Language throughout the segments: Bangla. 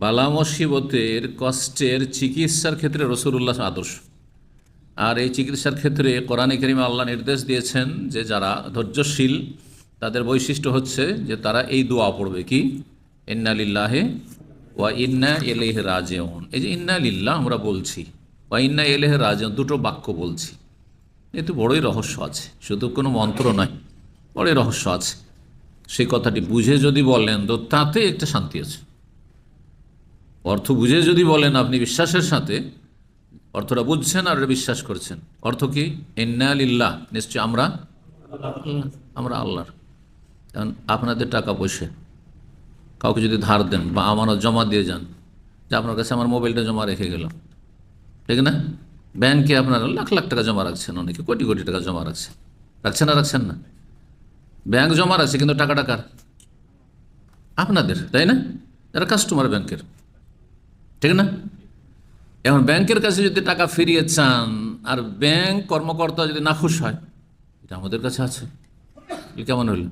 বালা মুসিবতের কষ্টের চিকিৎসার ক্ষেত্রে রসুল্লাহ আদর্শ। আর এই চিকিৎসার ক্ষেত্রে কোরআনে করিমে আল্লাহ নির্দেশ দিয়েছেন যে যারা ধৈর্যশীল, তাদের বৈশিষ্ট্য হচ্ছে যে তারা এই দোয়া পড়বে কি? ইন্না লিল্লাহে ওয়া ইন্না এলেহ রাজেউন। এই যে ইন্না লিল্লাহ আমরা বলছি, ওয়া ইন্না এলেহ রাজেউন দুটো বাক্য বলছি। এতে বড়ই রহস্য আছে, শুধু কোনো মন্ত্র নয়, বড়ই রহস্য আছে। সেই কথাটি বুঝে যদি বলেন তো তাতে একটা শান্তি আছে। অর্থ বুঝে যদি বলেন আপনি বিশ্বাসের সাথে, অর্থটা বুঝছেন আর বিশ্বাস করছেন। অর্থ কি? ইন্নালিল্লাহ নিশ্চয় আমরা? আমরা আল্লাহর। কারণ আপনাদের টাকা পয়সা। কাউকে যদি ধার দেন বা আমারও জমা দিয়ে যান, যে আপনার কাছে আমার মোবাইলটা জমা রেখে গেলাম। ঠিক না? ব্যাংকে আপনারা লাখ লাখ টাকা জমা রাখছেন, অনেকে কোটি কোটি টাকা জমা রাখছেন। রাখছেন না রাখছেন না? ব্যাংক জমা রাখছে, কিন্তু টাকা টাকার আপনাদের, তাই না? যারা কাস্টমার ব্যাংকের ঠিক না? এখন ব্যাংকের কাছে যদি টাকা ফিরিয়ে চান, আর ব্যাংক কর্মকর্তা যদি নাখুশ হয়, এটা আমাদের কাছে আছে। কেমন হইল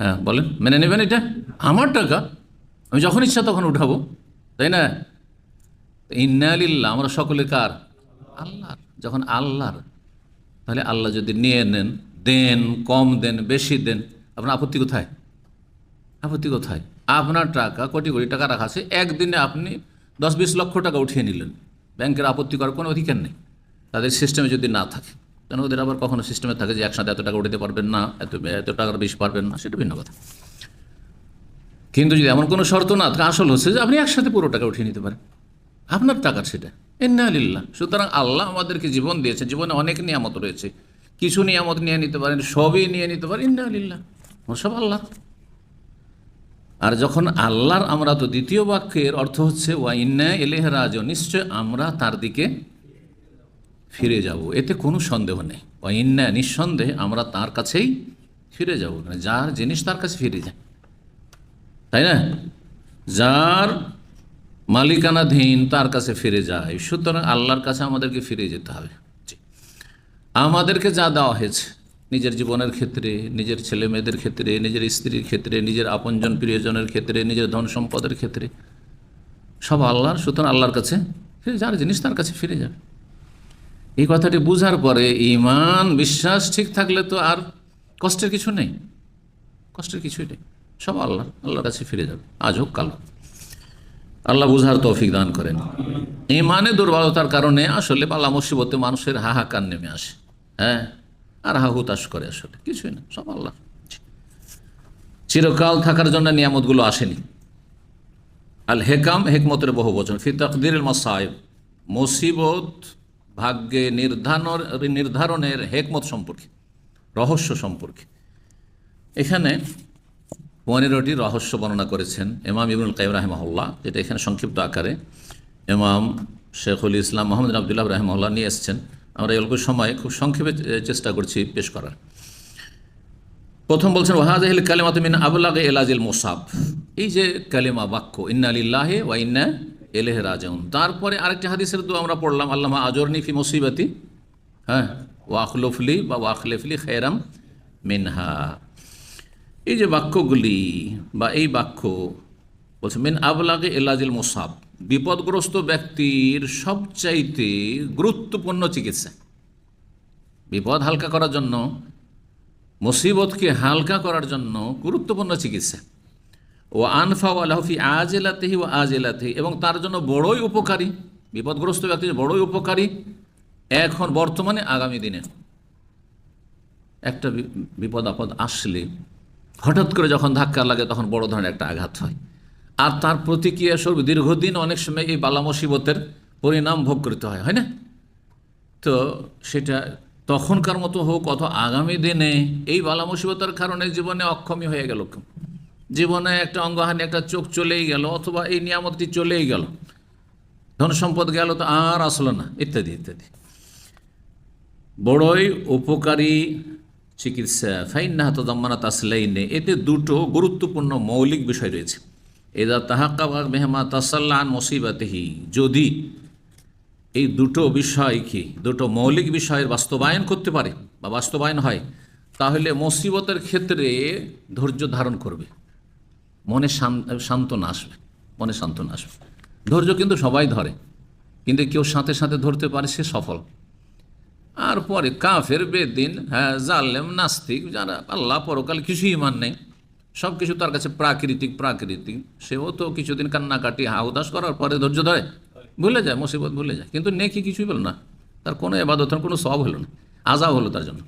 হ্যাঁ বলেন, মেনে নেবেন এটা? আমার টাকা, আমি যখন ইচ্ছা তখন উঠাবো, তাই না? ইন্নালিল্লাহ আমরা সকলে কার? আল্লাহর। যখন আল্লাহর, তাহলে আল্লাহ যদি নিয়ে নেন, দেন, কম দেন, বেশি দেন, আপনার আপত্তি কোথায়? আপত্তি কোথায়? আপনার টাকা, কোটি কোটি টাকা রাখা আছে, একদিনে আপনি দশ বিশ লক্ষ টাকা উঠিয়ে নিলেন। ব্যাংকের আপত্তি করার কোনো অধিকার নেই। তাদের সিস্টেমে যদি না থাকে, কেন ওদের আবার কখনো সিস্টেমে থাকে যে একসাথে এত টাকা উঠাতে পারবেন না, এত এত টাকার বেশি পারবেন না? সেটা ভিন্ন কথা। কিন্তু যদি এমন কোনো শর্ত না থাকে, আসল হচ্ছে যে আপনি একসাথে পুরো টাকা উঠিয়ে নিতে পারেন। আপনার টাকার সেটা। এন্না আলিল্লাহ সুতরাং আল্লাহ আমাদেরকে জীবন দিয়েছে। জীবনে অনেক নিয়ামত রয়েছে। কিছু নিয়ামত নিয়ে নিতে পারেন, সবই নিয়ে নিতে পারেন। ইন্না আলিল্লাহ সব আল্লাহ। আর যখন আল্লাহর আমরা তো দ্বিতীয় বাক্যের অর্থ হচ্ছে, ওয়া ইন্না এলেহ রাজ নিশ্চয় আমরা তার দিকে ফিরে যাব। এতে কোনো সন্দেহ নেই। ওয়া ইন্না নিঃসন্দেহে আমরা তার কাছেই ফিরে যাব। মানে যার জিনিস তার কাছে ফিরে যায়। তাই না? যার মালিকানাধীন তার কাছে ফিরে যায়। সুতরাং আল্লাহর কাছে আমাদেরকে ফিরে যেতে হবে। আমাদেরকে যা দেওয়া হয়েছে নিজের জীবনের ক্ষেত্রে, নিজের ছেলে মেয়েদের ক্ষেত্রে, নিজের স্ত্রীর ক্ষেত্রে, নিজের আপনজন প্রিয়জনের ক্ষেত্রে, নিজের ধন সম্পদের ক্ষেত্রে। সব আল্লাহর, সুতরাং আল্লাহর কাছে ফিরে যার জিনিস তার কাছে ফিরে যাবে। এই কথাটি বুঝার পরে ইমান বিশ্বাস ঠিক থাকলে তো আর কষ্টের কিছু নেই। কষ্টের কিছুই নেই। সব আল্লাহ, আল্লাহর কাছে ফিরে যাবে। আজ হোক, কাল। আল্লাহ বুঝার তৌফিক দান করেন। ইমানে দুর্বলতার কারণে আসলে পাল্লা মুসিবতে মানুষের হাহাকার নেমে আসে। হ্যাঁ? আর হা হুতাশ করে আসলে। কিছুই না, সব আল্লাহ। চিরকাল থাকার জন্য নিয়ামতগুলো আসেনি। আল হেকাম, হেকমতের বহু বচন। ফি তকদির মাসায়েব, মুসিবত ভাগ্যে নির্ধারণ, নির্ধারণের হেকমত সম্পর্কে, রহস্য সম্পর্কে। এখানে পনেরোটি রহস্য বর্ণনা করেছেন এমাম ইবনুল কাইম রাহেমহল্লা যেটা এখানে সংক্ষিপ্ত আকারে এমাম শেখুল ইসলাম মোহাম্মদ আবদুল্লাহ রাহেমহল্লা নিয়ে এসছেন। আমরা অল্প সময়ে খুব সংক্ষেপে চেষ্টা করছি পেশ করার। প্রথম বলছেন ওয়াহাজাহিল কালেমাত মিন আবুল্লাহ এলাজিল মোসাব। এই যে কালেমা বাক্য, ইন্না আলিল্লাহে ওয়া ইন্না এলেহ রাজাউন। তারপরে আরেকটি হাদিসের দু আমরা পড়লাম, আল্লামা আজরনি ফি মুসিবাতি। হ্যাঁ ওয়াখলফলি বা ওয়াখলেফলি খেরাম মিনহা। এই যে বাক্যগুলি বা এই বাক্য বলছে, মিন আবলাগে এলাজিল মোসাব। বিপদগ্রস্ত ব্যক্তির সবচাইতে গুরুত্বপূর্ণ চিকিৎসা। বিপদ হালকা করার জন্য, মুসিবতকে হালকা করার জন্য গুরুত্বপূর্ণ চিকিৎসা। ও আনফা ও আলহফি আজ এলাতেহি ও আজ এলাতেহি এবং তার জন্য বড়ই উপকারী, বিপদগ্রস্ত ব্যক্তির বড়ই উপকারী এখন বর্তমানে আগামী দিনে। একটা বিপদ আপদ আসলে হঠাৎ করে যখন ধাক্কা লাগে, তখন বড় ধরনের একটা আঘাত হয়। আর তার প্রতিক্রিয়া স্বরূপ দীর্ঘদিন অনেক সময় এই বালা মুসিবতের পরিণাম ভোগ করতে হয় হয় না? তো সেটা তখনকার মতো হোক অত আগামী দিনে এই বালা মুসিবতের কারণে জীবনে অক্ষমী হয়ে গেল জীবনে একটা অঙ্গহানি, একটা চোখ চলেই গেল অথবা এই নিয়ামতটি চলেই গেল। ধন সম্পদ গেল তো আর আসলো না, ইত্যাদি ইত্যাদি। বড়ই উপকারী চিকিৎসা। ফাইন্না তদাম্মানাত নেই এতে দুটো গুরুত্বপূর্ণ মৌলিক বিষয় রয়েছে। এদা তাহাক্কা মেহমা তাসাল্লান মুসিবাতেহি যদি এই দুটো বিষয় কি, দুটো মৌলিক বিষয়ের বাস্তবায়ন করতে পারে বা বাস্তবায়ন হয়, তাহলে মুসিবতের ক্ষেত্রে ধৈর্য ধারণ করবে। মনে সান্ত্বনা আসবে, মনে সান্ত্বনা আসবে। ধৈর্য কিন্তু সবাই ধরে, কিন্তু কেউ সাথে সাথে ধরতে পারে সে সফল। আর পরে কাফের বেদিন হ্যাঁ জালেম, নাস্তিক, যারা, আল্লাহ পরকাল কিছুই মান নেই। সব কিছু তার কাছে প্রাকৃতিক প্রাকৃতিক। সেও তো কিছুদিন কান্নাকাটি হাউদাস করার পরে ধৈর্য ধরে। ভুলে যায়, মুসিবত ভুলে যায়। কিন্তু নেকি কিছুই বলো না। তার কোনো এবাদত, কোনো সব হলো না। আজাব হলো তার জন্য।